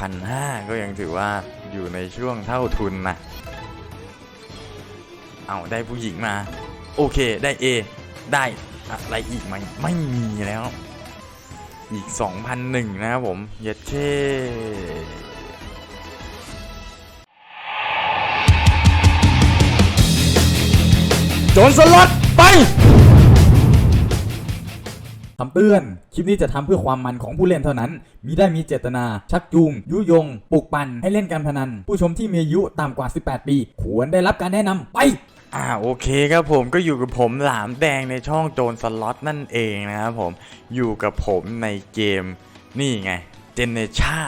พันห้าก็ยังถือว่าอยู่ในช่วงเท่าทุนนะ เอาได้ผู้หญิงมา โอเคได้ A ได้อะไรอีกไหมไม่มีแล้ว อีก 2,001 นะครับผมเย็ดเช่จนสล็อตไป คำเตือน คลิปนี้จะทำเพื่อความมันของผู้เล่นเท่านั้น มิได้มีเจตนา ชักจูง ยุยง ปลุกปั่น ให้เล่นการพนัน ผู้ชมที่มีอายุต่ำกว่า 18 ปี ควรได้รับการแนะนำไปอ่าโอเคครับผมก็อยู่กับผมหลามแดงในช่องโจนสล็อตนั่นเองนะครับผมอยู่กับผมในเกมนี่ไงเจเนชา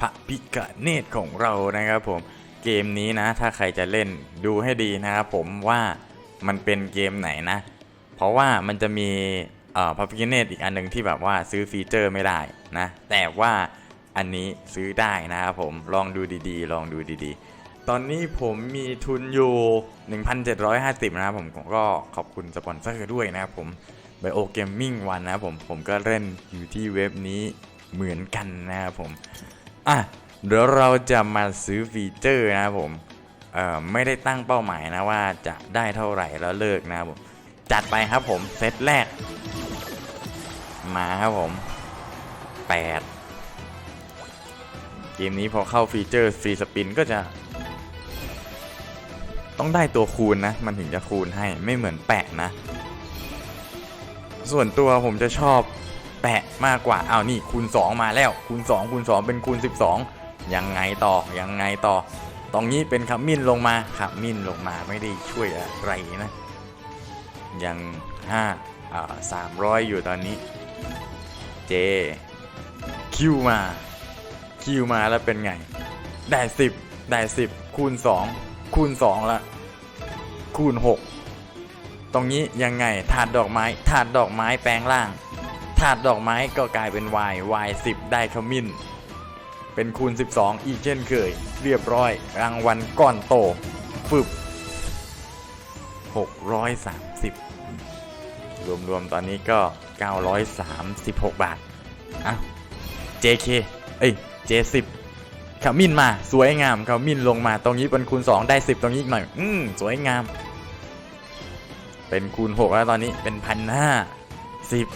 พระพิกเนตของเรานะครับผมเกมนี้นะ ถ้าใครจะเล่นดูให้ดีนะครับผมว่ามันเป็นเกมไหนนะ เพราะว่ามันจะมี พระพิกเนตอีกอันหนึ่งที่แบบว่าซื้อฟีเจอร์ไม่ได้นะ แต่ว่าอันนี้ซื้อได้นะครับผมลองดูดีๆ ลองดูดีๆ ตอนนี้ผมมีทุนอยู่ 1,750 นะครับผมผมก็ขอบคุณสปอนเซอร์ด้วยนะครับผม Bio Gaming วันนะครับผมผมก็เล่นอยู่ที่เว็บนี้เหมือนกันนะครับผมอะเดี๋ยวเราจะมาซื้อฟีเจอร์นะครับผมเอ่อไม่ได้ตั้งเป้าหมายนะว่าจะได้เท่าไหร่แล้วเลิกนะครับผมจัดไปครับผมเซตแรก มาครับผม 8 เกมนี้พอเข้าฟีเจอร์ฟรีสปินก็จะ ต้องได้ตัวคูณนะ มันถึงจะคูณให้ไม่เหมือนแปะนะ ส่วนตัวผมจะชอบแปะมากกว่าอ้าวนี่คูณ 2 มาแล้วคูณ 2 คูณ 2 เป็นคูณ 12 ยังไงต่อยังไงต่อ ตรงนี้เป็นขมิ้นลงมาขมิ้นลงมาไม่ได้ช่วยอะไรนะ ยังห้าอ่าสามร้อยอยู่ตอนนี้ เจ คิวมา คิวมาแล้วเป็นไง ได้สิบได้สิบคูณสองคูณสองละ คูณหกตรงนี้ยังไงถาดดอกไม้ถาดดอกไม้แปลงร่างถาดดอกไม้ก็กลายเป็น y y 10ได้ขมิ้น เป็นคูณ 12 อีกเช่นเคย เรียบร้อย รางวัลก้อนโตฟึบ630 รวมๆ ตอนนี้ก็ 936 บาทอะ JK เอ้ย J10 ขมิ้นมาสวยงามขมิ้นลงมาตรงนี้เป็นคูณ 2 ได้ 10 ตรงนี้อีกหน่อย อืมสวยงาม เป็นคูณ 6 แล้วตอนนี้เป็นพันห้าสิบ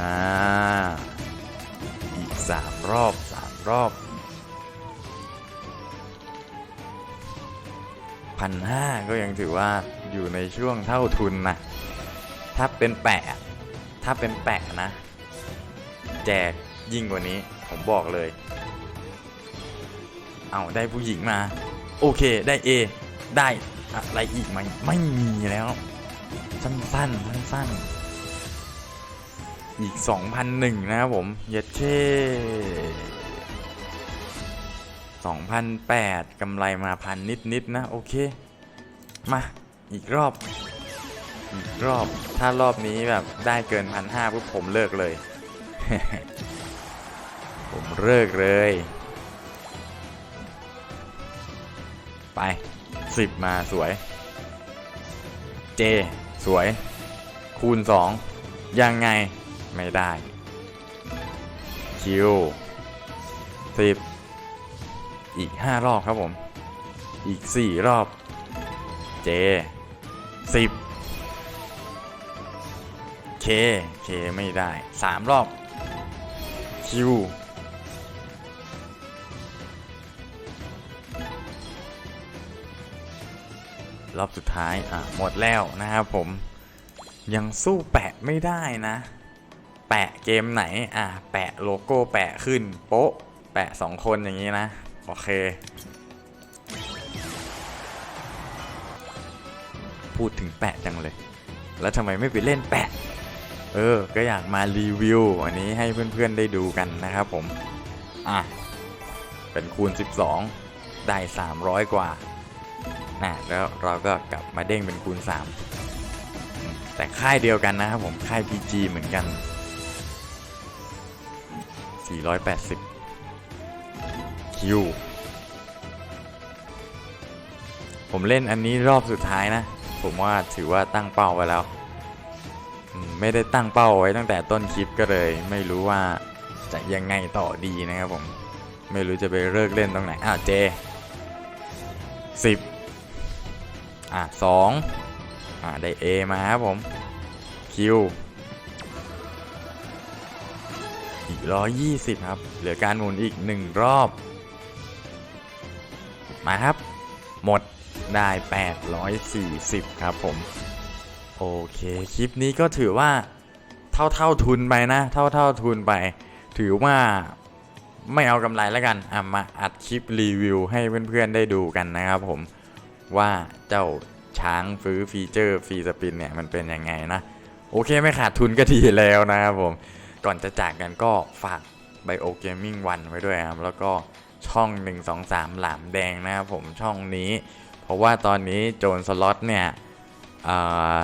นะอีก 3 รอบ 3 รอบพันห้าก็ยังถือว่าอยู่ในช่วงเท่าทุนนะ ถ้าเป็นแปะ ถ้าเป็นแปะนะ แจกยิ่งกว่านี้ ผมบอกเลย เอาได้ผู้หญิงมา โอเคได้ A ได้อะไรอีกไหมไม่มีแล้ว สั้นๆสั้นๆอีก 2,001 นะครับผม เย็ดเช่2,008กำไรมาพันนิดๆนะ โอเค มา อีกรอบ รอบถ้ารอบนี้แบบได้เกินพันห้าปุ๊บผมเลิกเลย ผมเลิกเลย ไป10มาสวย เจ สวย คูณ2ยังไงไม่ได้ คิว10อีก5รอบครับผม อีก4รอบ เจ10 เค เคไม่ได้3รอบคิวรอบสุดท้าย อะ หมดแล้วนะครับผม ยังสู้แปะไม่ได้นะ แปะเกมไหน อะ แปะโลโก้แปะขึ้น โป๊ะ แปะสองคนอย่างนี้นะ โอเค พูดถึงแปะจังเลย แล้วทำไมไม่ไปเล่นแปะ เออ ก็อยากมารีวิว อันนี้ให้เพื่อนๆได้ดูกันนะครับผม อะ เป็นคูณ 12 ได้ 300 กว่านะแล้วเราก็กลับมาเด้งเป็นคูณ 3 แต่ค่ายเดียวกันนะครับผมค่าย PG เหมือนกัน 480 คิว ผมเล่นอันนี้รอบสุดท้ายนะ ผมว่าถือว่าตั้งเป้าไว้แล้ว ไม่ได้ตั้งเป้าไว้ตั้งแต่ต้นคลิปก็เลย ไม่รู้ว่าจะยังไงต่อดีนะครับผม ไม่รู้จะไปเลิกเล่นตรงไหนอ้าวเจสิบอะสองอะได้ A มาครับผมคิวอีกร้อยยี่สิบครับ เหลือการหมุนอีกหนึ่งรอบ มาครับ หมดได้840ครับผม โอเคคลิปนี้ก็ถือว่าเท่าเท่าทุนไปนะ เท่าเท่าทุนไป ถือว่าไม่เอากำไรแล้วกันอะมาอัดคลิปรีวิวให้เพื่อนๆได้ดูกันนะครับผมว่าเจ้าช้างฟื้อฟีเจอร์ฟรีสปินเนี่ยมันเป็นยังไงนะโอเคไม่ขาดทุนก็ดีแล้วนะครับผมก่อนจะจากกันก็ฝาก Bio Gaming 1ไว้ด้วยครับแล้วก็ช่อง 1 2 3 หลามแดงนะครับผมช่องนี้ เพราะว่าตอนนี้โจนสล็อตเนี่ยอ่า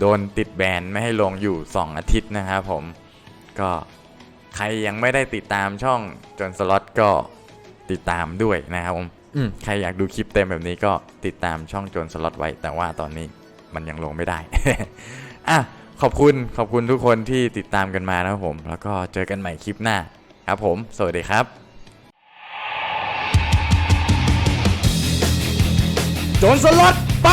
โดนติดแบนไม่ให้ลงอยู่ 2 อาทิตย์นะครับผมก็ใครยังไม่ได้ติดตามช่องโจนสล็อตก็ติดตามด้วยนะครับผมอืมใครอยากดูคลิปเต็มแบบนี้ก็ติดตามช่องโจนสล็อตไว้ แต่ว่าตอนนี้มันยังลงไม่ได้อะขอบคุณขอบคุณทุกคนที่ติดตามกันมานะครับผม แล้วก็เจอกันใหม่คลิปหน้าครับผม สวัสดีครับ โจนสล็อตไป